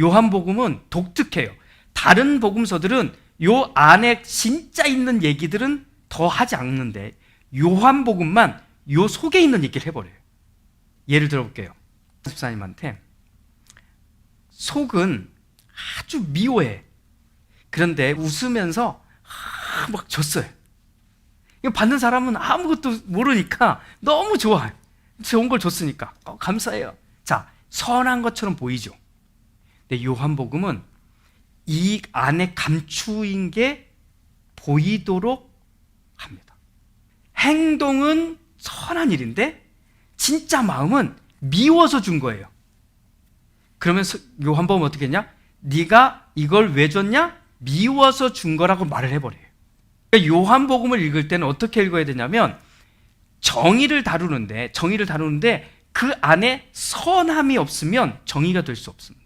요한복음은 독특해요. 다른 복음서들은 요 안에 진짜 있는 얘기들은 더 하지 않는데 요한복음만 요 속에 있는 얘기를 해버려요. 예를 들어볼게요. 집사님한테 속은 아주 미워해. 그런데 웃으면서 아, 막 줬어요. 이거 받는 사람은 아무것도 모르니까 너무 좋아요. 좋은 걸 줬으니까 어, 감사해요. 자, 선한 것처럼 보이죠. 근데 요한복음은 이 안에 감추인 게 보이도록 합니다. 행동은 선한 일인데 진짜 마음은 미워서 준 거예요. 그러면서 요한복음 어떻게 했냐? 네가 이걸 왜 줬냐? 미워서 준 거라고 말을 해버려요. 그러니까 요한복음을 읽을 때는 어떻게 읽어야 되냐면 정의를 다루는데 정의를 다루는데 그 안에 선함이 없으면 정의가 될 수 없습니다.